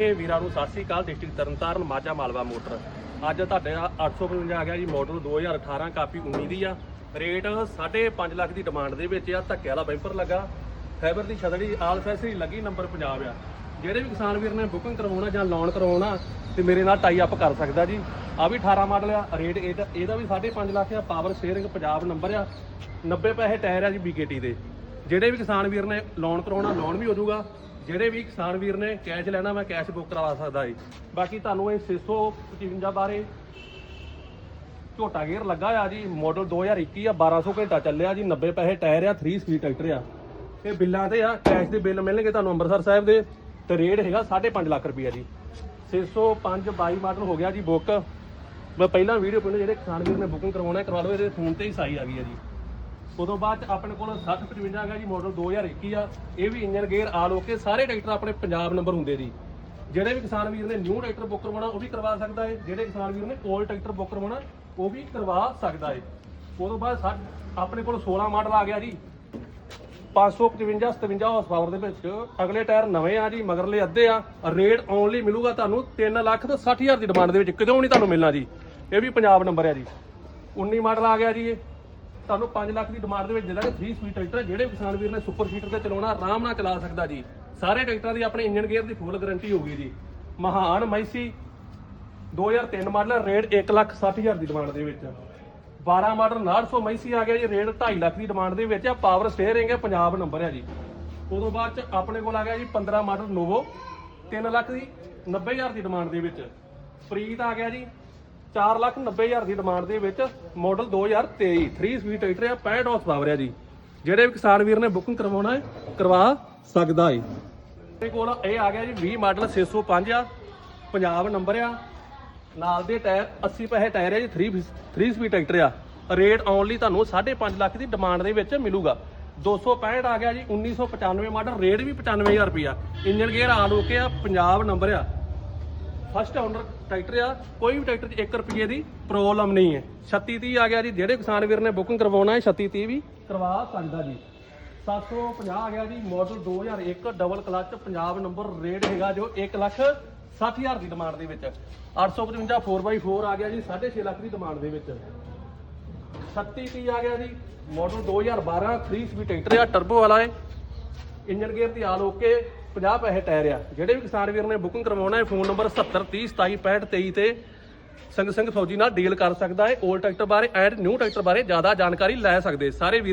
ਇਹ ਵੀਰਾਂ ਨੂੰ ਸਤਿ ਸ੍ਰੀ ਅਕਾਲ ਡਿਸਟ੍ਰਿਕਟ ਤਰਨਤਾਰਨ ਮਾਝਾ ਮਾਲਵਾ ਮੋਟਰ। ਅੱਜ ਤੁਹਾਡੇ 855 ਆ ਗਿਆ ਜੀ ਮਾਡਲ 2018 ਕਾਪੀ 19 ਦੀ ਆ। ਰੇਟ 5.5 ਲੱਖ ਦੀ ਡਿਮਾਂਡ ਦੇ ਵਿੱਚ ਆ, ਧੱਕੇ ਵਾਲਾ ਬੈਂਪਰ ਲੱਗਾ। ਫਾਈਬਰ ਦੀ ਛਤੜੀ ਆਲ ਫੈਸਰੀ ਲੱਗੀ ਨੰਬਰ ਪੰਜਾਬ ਆ। ਜਿਹੜੇ ਵੀ ਕਿਸਾਨ ਵੀਰ ਨੇ ਬੁਕਿੰਗ ਕਰਵਾਉਣਾ ਜਾਂ ਲੋਨ ਕਰਵਾਉਣਾ, ਤੇ ਮੇਰੇ ਨਾਲ ਟਾਈ ਅਪ ਕਰ ਸਕਦਾ ਜੀ। ਆ ਵੀ 18 ਮਾਡਲ ਆ, ਰੇਟ ਇਹਦਾ ਇਹਦਾ ਵੀ 5.5 ਲੱਖ ਆ ਪਾਵਰ ਸੇਅਰਿੰਗ ਪੰਜਾਬ ਨੰਬਰ ਆ। 90 ਪੈਸੇ ਟਾਇਰ ਆ ਜੀ BKT ਦੇ। ਜਿਹੜੇ ਵੀ ਕਿਸਾਨ ਵੀਰ ਨੇ ਲੋਨ ਕਰਾਉਣਾ ਲੋਨ ਵੀ ਹੋ ਜਾਊਗਾ। ਜਿਹੜੇ ਵੀ ਕਿਸਾਨ ਵੀਰ ਨੇ ਕੈਸ਼ ਲੈਣਾ, ਮੈਂ ਕੈਸ਼ ਬੁੱਕ ਕਰਵਾ ਸਕਦਾ ਜੀ। ਬਾਕੀ ਤੁਹਾਨੂੰ ਇਹ 655 ਬਾਰੇ ਝੋਟਾ ਗੇਅਰ ਲੱਗਾ ਆ ਜੀ ਮਾਡਲ 2021 ਆ 1200 ਘੰਟਾ ਚੱਲਿਆ ਜੀ 90 ਪੈਸੇ ਟਾਇਰ ਆ 3 ਸਪੀਡ ਟਰੈਕਟਰ ਆ। ਇਹ ਬਿੱਲਾਂ ਤੇ ਆ, ਕੈਸ਼ ਦੇ ਬਿੱਲ ਮਿਲਣਗੇ ਤੁਹਾਨੂੰ ਅੰਮ੍ਰਿਤਸਰ ਸਾਹਿਬ ਦੇ। ਤੇ ਰੇਟ ਹੈਗਾ 5.5 ਲੱਖ ਰੁਪਈਆ ਜੀ। 605 22 ਮਾਡਲ ਹੋ ਗਿਆ ਜੀ ਬੁੱਕ। ਮੈਂ ਪਹਿਲਾਂ ਵੀਡੀਓ ਪਾਉਂਦਾ ਜਿਹੜੇ ਕਿਸਾਨ ਵੀਰ ਨੇ ਬੁਕਿੰਗ ਕਰਵਾਉਣਾ ਕਰਵਾ ਲਓ, ਇਹਦੇ ਫੋਨ ਤੇ ਹੀ ਸਾਈ ਆ ਗਈ ਹੈ ਜੀ। ਉਦੋਂ ਬਾਅਦ 'ਚ ਆਪਣੇ ਕੋਲ 6055 ਹੈਗਾ ਜੀ ਮਾਡਲ 2021 ਆ। ਇਹ ਵੀ ਇੰਜਨ ਗੇਅਰ ਆਲ ਓਕੇ ਸਾਰੇ ਟਰੈਕਟਰ ਆਪਣੇ ਪੰਜਾਬ ਨੰਬਰ ਹੁੰਦੇ ਜੀ। ਜਿਹੜੇ ਵੀ ਕਿਸਾਨ ਵੀਰ ਨੇ ਨਿਊ ਟਰੈਕਟਰ ਬੁੱਕ ਕਰਵਾਉਣਾ, ਉਹ ਵੀ ਕਰਵਾ ਸਕਦਾ ਹੈ ਜਿਹੜੇ ਕਿਸਾਨ ਵੀਰ ਨੇ ਓਲਡ ਟਰੈਕਟਰ ਬੁੱਕ ਕਰਵਾਉਣਾ, ਉਹ ਵੀ ਕਰਵਾ ਸਕਦਾ ਹੈ ਉਦੋਂ ਬਾਅਦ ਸਾ- ਆਪਣੇ ਕੋਲ 16 ਮਾਡਲ ਆ ਗਿਆ ਜੀ। 555 57 ਹਾਰਸ ਪਾਵਰ ਦੇ ਵਿੱਚ। ਅਗਲੇ ਟਾਇਰ ਨਵੇਂ ਆ ਜੀ ਮਗਰਲੇ ਅੱਧੇ ਆ। ਰੇਟ ਓਨਲੀ ਮਿਲੂਗਾ ਤੁਹਾਨੂੰ 3 ਲੱਖ ਤੇ 60 ਹਜ਼ਾਰ ਦੀ ਡਿਮਾਂਡ ਦੇ ਵਿੱਚ। ਕਿਦੋਂ ਨਹੀਂ ਤੁਹਾਨੂੰ ਮਿਲਣਾ ਜੀ। ਇਹ ਵੀ ਪੰਜਾਬ ਨੰਬਰ ਆ ਜੀ। 19 ਮਾਡਲ ਆ ਗਿਆ ਜੀ ਇਹ। ਤੁਹਾਨੂੰ 5 ਲੱਖ ਦੀ ਡਿਮਾਂਡ ਦੇ ਵਿੱਚ ਦੇ ਦਾਂਗੇ 3 ਸਪੀਡ ਟਰੈਕਟਰ ਜਿਹੜੇ ਕਿਸਾਨ ਵੀਰ ਨੇ ਸੁਪਰ ਸੀਟਰ ਤੇ ਚਲਾਉਣਾ, ਆਰਾਮ ਨਾਲ ਚਲਾ ਸਕਦਾ ਜੀ। ਸਾਰੇ ਟਰੈਕਟਰਾਂ ਦੀ ਆਪਣੇ ਇੰਜਨ ਗੇਅਰ ਦੀ ਫੁੱਲ ਗਾਰੰਟੀ ਹੋਊਗੀ ਜੀ। ਮਹਾਨ ਮੈਸੀ 2003 ਮਾਡਲ ਰੇਟ 1 ਲੱਖ 60 ਹਜ਼ਾਰ ਦੀ ਡਿਮਾਂਡ ਦੇ ਵਿੱਚ। 12 ਮਾਡਲ 900 ਮੈਸੀ ਆ ਗਿਆ ਜੀ ਰੇਟ 2.5 ਲੱਖ ਦੀ ਡਿਮਾਂਡ ਦੇ ਵਿੱਚ ਆ ਪਾਵਰ ਸਟੀਅਰਿੰਗ ਹੈ ਪੰਜਾਬ ਨੰਬਰ ਹੈ ਜੀ। ਉਦੋਂ ਬਾਅਦ ਚ ਆਪਣੇ ਕੋਲ ਆ ਗਿਆ ਜੀ 15 ਮਾਡਲ ਨੋਵੋ 3 ਲੱਖ ਦੀ 90 ਹਜ਼ਾਰ ਦੀ ਡਿਮਾਂਡ ਦੇ ਵਿੱਚ। ਪ੍ਰੀਤ ਆ ਗਿਆ ਜੀ 4 ਲੱਖ 90 ਹਜ਼ਾਰ ਦੀ ਡਿਮਾਂਡ ਦੇ ਵਿੱਚ ਮਾਡਲ 2023 3 ਸਪੀਡ ਟਰੈਕਟਰ ਆ 65 ਹਾਰਸ ਪਾਵਰ ਆ ਜੀ। ਜਿਹੜੇ ਵੀ ਕਿਸਾਨ ਵੀਰ ਨੇ ਬੁਕਿੰਗ ਕਰਵਾਉਣਾ ਹੈ, ਕਰਵਾ ਸਕਦਾ ਹੈ। ਮੇਰੇ ਕੋਲ ਇਹ ਆ ਗਿਆ ਜੀ 20 ਮਾਡਲ 605 ਆ, ਪੰਜਾਬ ਨੰਬਰ ਆ। ਨਾਲ ਦੇ ਟਾਇਰ 80 ਪੈਸੇ ਟਾਇਰ ਆ ਜੀ 3 3 ਸਪੀਡ ਟਰੈਕਟਰ ਆ। ਰੇਟ ਓਨਲੀ ਤੁਹਾਨੂੰ 5.5 ਲੱਖ ਦੀ ਡਿਮਾਂਡ ਦੇ ਵਿੱਚ ਮਿਲੂਗਾ। 265 ਆ ਗਿਆ ਜੀ 1995 ਮਾਡਲ ਰੇਟ ਵੀ 95000 ਰੁਪਿਆ ਇੰਜਨ ਗੇਅਰ ਆਲ ਓਕੇ ਆ, ਪੰਜਾਬ ਨੰਬਰ ਆ। ਫਸਟ ਓਨਰ ਟਰੈਕਟਰ ਆ, ਕੋਈ ਵੀ ਟਰੈਕਟਰ 'ਚ 1 ਰੁਪਏ ਦੀ ਪ੍ਰੋਬਲਮ ਨਹੀਂ ਹੈ। 3630 ਆ ਗਿਆ ਜੀ, ਜਿਹੜੇ ਕਿਸਾਨ ਵੀਰ ਨੇ ਬੁਕਿੰਗ ਕਰਵਾਉਣਾ ਹੈ 3630 ਵੀ ਕਰਵਾ ਸਕਦਾ ਜੀ। 750 ਆ ਗਿਆ ਜੀ model 2001 double clutch Punjab number rate ਹੈਗਾ ਜੋ 1 ਲੱਖ 60000 ਦੀ ਡਿਮਾਂਡ ਦੇ ਵਿੱਚ। 855 4x4 ਆ ਗਿਆ ਜੀ 6.5 ਲੱਖ ਦੀ ਡਿਮਾਂਡ ਦੇ ਵਿੱਚ। 3630 ਆ ਗਿਆ ਜੀ ਮਾਡਲ 2012 3 ਸਪੀਡ ਟਰੈਕਟਰ ਆ ਟਰਬੋ ਵਾਲਾ ਹੈ। ਇੰਜਨ ਗੇਅਰ ਦੀ ਆਲ ਓਕੇ 50 ਪੈਸੇ ਟਾਇਰ ਆ। ਜਿਹੜੇ ਵੀ ਕਿਸਾਨ ਵੀਰ ਨੇ ਬੁਕਿੰਗ ਕਰਵਾਉਣਾ ਹੈ ਫੋਨ ਨੰਬਰ 70 30 27 65 23 ਤੇ ਸੰਗ ਸੰਗ ਫੌਜੀ ਨਾਲ ਡੀਲ ਕਰ ਸਕਦਾ ਹੈ। 올ਡ ਟਰੈਕਟਰ ਬਾਰੇ ਐਂਡ ਨਿਊ ਟਰੈਕਟਰ ਬਾਰੇ ਜ਼ਿਆਦਾ ਜਾਣਕਾਰੀ ਲੈ ਸਕਦੇ ਸਾਰੇ ਵੀਰ